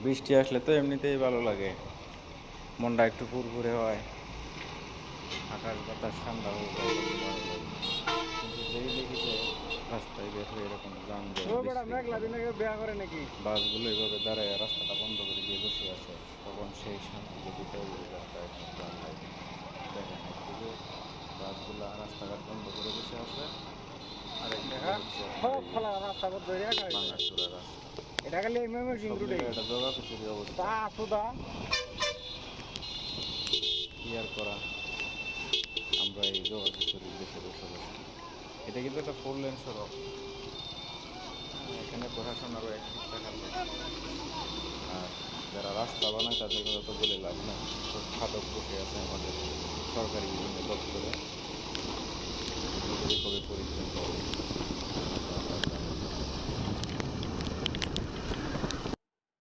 বৃষ্টি আসলে তো এমনিতেই ভালো লাগে। মনটা একটু ফুরফুরে হয়। আকাশ বাতাস ঠান্ডা হয়ে যায় তখন ভালো লাগে। কিন্তু যেই দেখি যে রাস্তায় বের হয়ে এরকম বাসগুলো এইভাবে দাঁড়ায় রাস্তাটা বন্ধ করে দিয়ে বসে আছে। তখন সেই শান্তি যদি তৈরি যায় তাই ভালো লাগে দেখেন একদিকে বাসগুলো রাস্তাঘাট বন্ধ করে বসে আছে। রাস্তা। এটা খালি ময়মনসিং সব একটা জগা খিচুড়ি অবস্থা। তা সুদা কি আর করা? আমরা এই জগা খিচুড়ির দেশে বসে এটা কিন্তু একটা ফোর লেন সড়ক। এখানে প্রশাসনেরও এক টাকা আর যারা রাস্তা বানায় তাদের কথা তো বলে লাভ না খাদক বসে আছে আমাদের। সরকারি বিভিন্ন দপ্তরে। খুবই পরিচিত